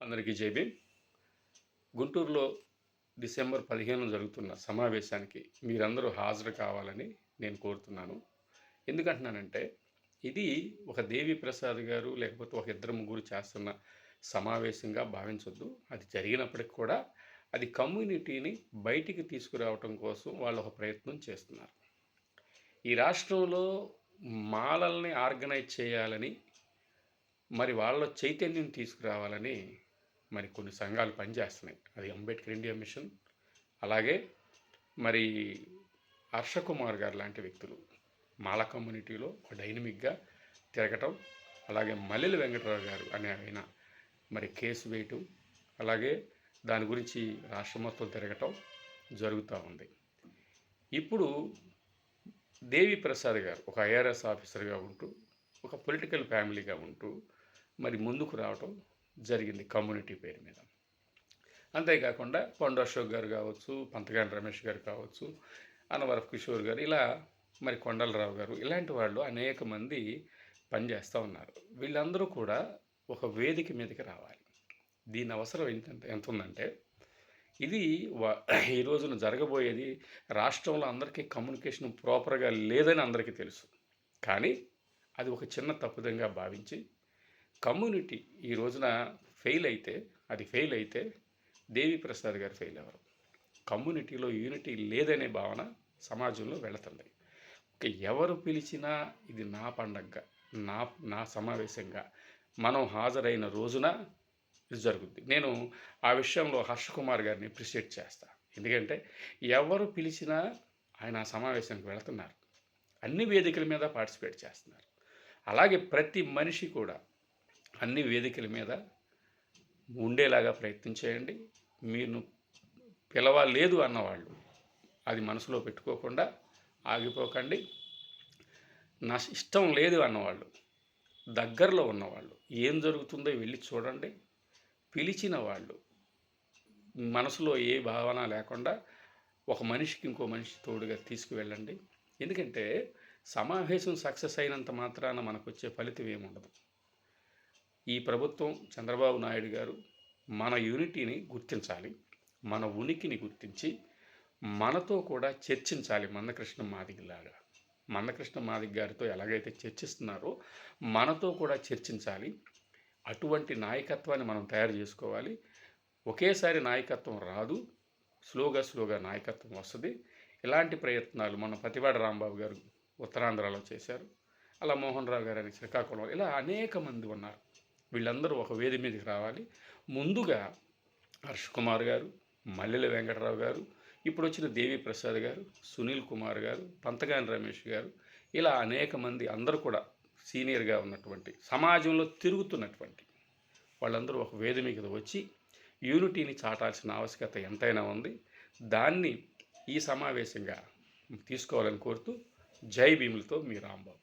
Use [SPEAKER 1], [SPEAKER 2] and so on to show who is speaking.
[SPEAKER 1] అందరికీ జైబీ గుంటూరులో డిసెంబర్ పదిహేను జరుగుతున్న సమావేశానికి మీరందరూ హాజరు కావాలని నేను కోరుతున్నాను. ఎందుకంటున్నానంటే ఇది ఒక దేవి ప్రసాద్ గారు లేకపోతే ఒక ఇద్దరు ముగ్గురు చేస్తున్న సమావేశంగా భావించొద్దు. అది జరిగినప్పటికి కూడా అది కమ్యూనిటీని బయటికి తీసుకురావటం కోసం వాళ్ళు ఒక ప్రయత్నం చేస్తున్నారు. ఈ రాష్ట్రంలో మాలల్ని ఆర్గనైజ్ చేయాలని మరి వాళ్ళ చైతన్యం తీసుకురావాలని మరి కొన్ని సంఘాలు పనిచేస్తున్నాయి. అది అంబేద్కర్ ఇండియా మిషన్ అలాగే మరి హర్ష కుమార్ గారు లాంటి వ్యక్తులు మాల కమ్యూనిటీలో ఒక డైనమిక్గా తిరగటం అలాగే మల్లెల వెంకటరావు గారు అనే ఆయన మరి కేసు వేయటం అలాగే దాని గురించి రాష్ట్రం మొత్తం తిరగటం జరుగుతూ ఉంది. ఇప్పుడు దేవి ప్రసాద్ గారు ఒక ఐఆర్ఎస్ ఆఫీసర్గా ఉంటూ ఒక పొలిటికల్ ఫ్యామిలీగా ఉంటూ మరి ముందుకు రావటం జరిగింది కమ్యూనిటీ పేరు మీద. అంతేకాకుండా కొండ అశోక్ గారు కావచ్చు పంతగాని రమేష్ గారు కావచ్చు అన్నవరఫ్ కిషోర్ గారు ఇలా మరి కొండలరావు గారు ఇలాంటి వాళ్ళు అనేక మంది పనిచేస్తూ ఉన్నారు. వీళ్ళందరూ కూడా ఒక వేదిక మీదకి రావాలి. దీని అవసరం ఏంటంటే ఎంత ఉందంటే ఇది వ- ఈ రోజున జరగబోయేది రాష్ట్రంలో అందరికీ కమ్యూనికేషన్ ప్రాపర్గా లేదని అందరికీ తెలుసు. కానీ అది ఒక చిన్న తప్పుదంగా భావించి కమ్యూనిటీ ఈ రోజున ఫెయిల్ అయితే అది ఫెయిల్ అయితే దేవి ప్రసాద్ గారు ఫెయిల్ అవ్వరు. కమ్యూనిటీలో యూనిటీ లేదనే భావన సమాజంలో వెళుతుంది. ఎవరు పిలిచినా ఇది నా పండగగా నా నా సమావేశంగా మనం హాజరైన రోజున ఇది జరుగుద్ది. నేను ఆ విషయంలో హర్ష కుమార్ గారిని అప్రిషియేట్ చేస్తాను ఎందుకంటే ఎవరు పిలిచినా ఆయన ఆ సమావేశానికి వెళుతున్నారు. అన్ని వేదికల మీద పార్టిసిపేట్ చేస్తున్నారు. అలాగే ప్రతి మనిషి కూడా అన్ని వేదికల మీద ఉండేలాగా ప్రయత్నం చేయండి. మీరు పిలవలేదు అన్నవాళ్ళు అది మనసులో పెట్టుకోకుండా ఆగిపోకండి. నా ఇష్టం లేదు అన్నవాళ్ళు దగ్గరలో ఉన్నవాళ్ళు ఏం జరుగుతుందో వెళ్ళి చూడండి. పిలిచిన వాళ్ళు మనసులో ఏ భావన లేకుండా ఒక మనిషికి ఇంకో మనిషి తోడుగా తీసుకువెళ్ళండి. ఎందుకంటే సమావేశం సక్సెస్ అయినంత మాత్రాన మనకు వచ్చే ఫలితం ఏముండదు. ఈ ప్రభుత్వం చంద్రబాబు నాయుడు గారు మన యూనిటీని గుర్తించాలి మన ఉనికిని గుర్తించి మనతో కూడా చర్చించాలి మందకృష్ణ మాదిగిలాగా మందకృష్ణ మాదిగ్ గారితో ఎలాగైతే చర్చిస్తున్నారో మనతో కూడా చర్చించాలి. అటువంటి నాయకత్వాన్ని మనం తయారు చేసుకోవాలి. ఒకేసారి నాయకత్వం రాదు స్లోగా స్లోగా నాయకత్వం వస్తుంది. ఇలాంటి ప్రయత్నాలు మన పతివాడ రాంబాబు గారు ఉత్తరాంధ్రలో చేశారు. అలా మోహన్ రావు గారు అని శ్రీకాకుళం ఇలా అనేక మంది ఉన్నారు. వీళ్ళందరూ ఒక వేది మీదకి రావాలి. ముందుగా హర్ష్ కుమార్ గారు మల్లెల వెంకటరావు గారు ఇప్పుడు వచ్చిన దేవి ప్రసాద్ గారు సునీల్ కుమార్ గారు పంతగాని రమేష్ గారు ఇలా అనేక మంది అందరూ కూడా సీనియర్గా ఉన్నటువంటి సమాజంలో తిరుగుతున్నటువంటి వాళ్ళందరూ ఒక వేది మీద వచ్చి యూనిటీని చాటాల్సిన ఆవశ్యకత ఎంతైనా ఉంది. దాన్ని ఈ సమావేశంగా తీసుకోవాలని కోరుతూ జై భీములతో మీ రాంబాబు.